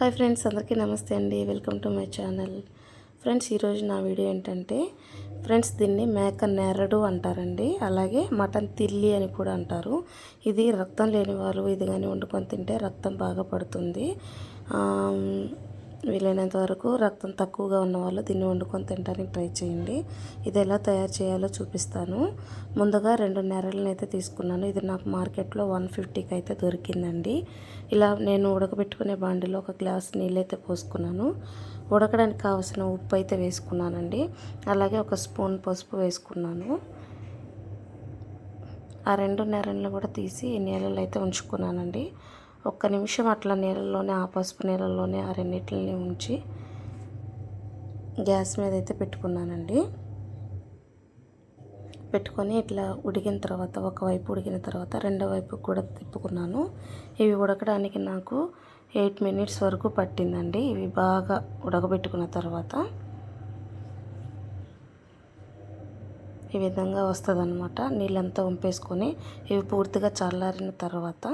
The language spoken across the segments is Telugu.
హాయ్ ఫ్రెండ్స్ అందరికీ నమస్తే అండి. Welcome to my channel. Friends ఈరోజు నా వీడియో ఏంటంటే ఫ్రెండ్స్ దీన్ని మేక నెరడు అంటారండి. అలాగే మటన్ తిల్లి అని కూడా అంటారు. ఇది రక్తం లేని వాళ్ళు ఇది కానీ వండుకొని తింటే రక్తం బాగా పడుతుంది. వీలైనంత వరకు రక్తం తక్కువగా ఉన్న వాళ్ళు దీన్ని వండుకొని తినడానికి ట్రై చేయండి. ఇది ఎలా తయారు చేయాలో చూపిస్తాను. ముందుగా రెండు నెరలను అయితే తీసుకున్నాను. ఇది నాకు మార్కెట్లో వన్ ఫిఫ్టీకి అయితే దొరికిందండి. ఇలా నేను ఉడకబెట్టుకునే బాండిలో ఒక గ్లాస్ నీళ్ళైతే పోసుకున్నాను. ఉడకడానికి కావాల్సిన ఉప్పు అయితే వేసుకున్నానండి. అలాగే ఒక స్పూన్ పసుపు వేసుకున్నాను. ఆ రెండు నెరలను కూడా తీసి నీళ్ళలో అయితే ఉంచుకున్నానండి. ఒక్క నిమిషం అట్లా నీళ్ళలోనే ఆ పసుపు నీళ్ళలోనే ఆ రెండింటిని ఉంచి గ్యాస్ మీద అయితే పెట్టుకున్నానండి. పెట్టుకొని ఇట్లా ఉడికిన తర్వాత ఒకవైపు ఉడికిన తర్వాత రెండో వైపు కూడా తిప్పుకున్నాను. ఇవి ఉడకడానికి నాకు ఎయిట్ మినిట్స్ వరకు పట్టిందండి. ఇవి బాగా ఉడకబెట్టుకున్న తర్వాత ఈ విధంగా వస్తుంది అనమాట నీళ్ళంతా వంపేసుకొని ఇవి పూర్తిగా చల్లారిన తర్వాత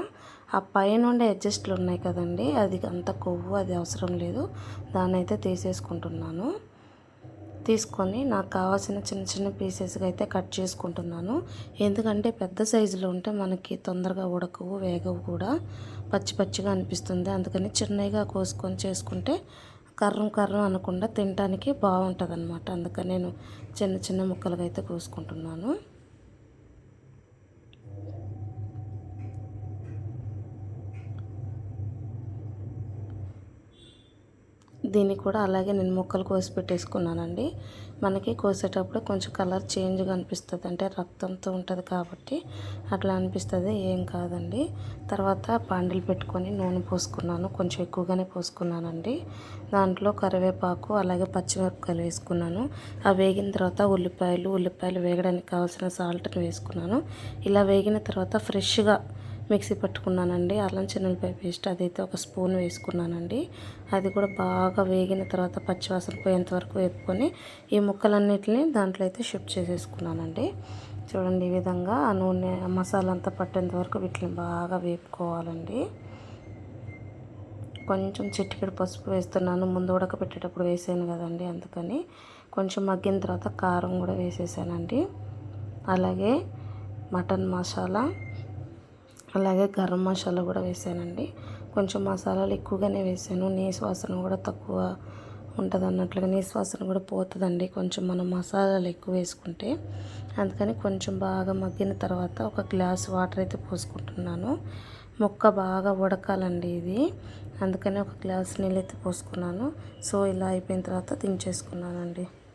ఆ పైనుండే అడ్జస్ట్లు ఉన్నాయి కదండి. అది అంత కొవ్వు అది అవసరం లేదు. దాన్ని అయితే తీసేసుకుంటున్నాను. తీసుకొని నాకు కావాల్సిన చిన్న చిన్న పీసెస్గా అయితే కట్ చేసుకుంటున్నాను. ఎందుకంటే పెద్ద సైజులో ఉంటే మనకి తొందరగా ఉడకవు వేగవు కూడా. పచ్చి పచ్చిగా అనిపిస్తుంది. అందుకని చిన్నగా కోసుకొని చేసుకుంటే కర్రం కర్రం అనకుండా తినడానికి బాగుంటుంది అనమాట అందుకని నేను చిన్న చిన్న ముక్కలుగా అయితే కోసుకుంటున్నాను. దీన్ని కూడా అలాగే నేను ముక్కలు కోసి పెట్టేసుకున్నానండి. మనకి కోసేటప్పుడు కొంచెం కలర్ చేంజ్గా అనిపిస్తుంది. అంటే రక్తంతో ఉంటుంది కాబట్టి అట్లా అనిపిస్తుంది. ఏం కాదండి. తర్వాత పాండిలు పెట్టుకొని నూనె పోసుకున్నాను. కొంచెం ఎక్కువగానే పోసుకున్నానండి. దాంట్లో కరివేపాకు అలాగే పచ్చిమిరపకాయలు వేసుకున్నాను. అవి వేగిన తర్వాత ఉల్లిపాయలు ఉల్లిపాయలు వేగడానికి కావాల్సిన సాల్ట్ని వేసుకున్నాను. ఇలా వేగిన తర్వాత ఫ్రెష్గా మిక్సీ పట్టుకున్నానండి. అల్లం చిన్నపై పేస్ట్ అదైతే ఒక స్పూన్ వేసుకున్నానండి. అది కూడా బాగా వేగిన తర్వాత పచ్చివాసన పోయేంత వరకు వేపుకొని ఈ ముక్కలన్నిటిని దాంట్లో అయితే షిఫ్ట్ చేసేసుకున్నానండి. చూడండి ఈ విధంగా ఆ నూనె మసాలా అంతా పట్టేంత వరకు వీటిని బాగా వేపుకోవాలండి. కొంచెం చిట్టికడి పసుపు వేస్తున్నాను. ముందు ఉడకపెట్టేటప్పుడు వేసాను కదండి అందుకని. కొంచెం మగ్గిన తర్వాత కారం కూడా వేసేసానండి. అలాగే మటన్ మసాలా అలాగే గరం మసాలా కూడా వేసానండి. కొంచెం మసాలాలు ఎక్కువగానే వేసాను. నీసు వాసన కూడా తక్కువ ఉంటుంది అన్నట్లుగా నీసు వాసన కూడా పోతుందండి కొంచెం మనం మసాలాలు ఎక్కువ వేసుకుంటే. అందుకని కొంచెం బాగా మగ్గిన తర్వాత ఒక గ్లాస్ వాటర్ అయితే పోసుకుంటున్నాను. మొక్క బాగా ఉడకాలండి ఇది. అందుకని ఒక గ్లాస్ నీళ్ళు అయితే పోసుకున్నాను. సో ఇలా అయిపోయిన తర్వాత దించేసుకున్నానండి.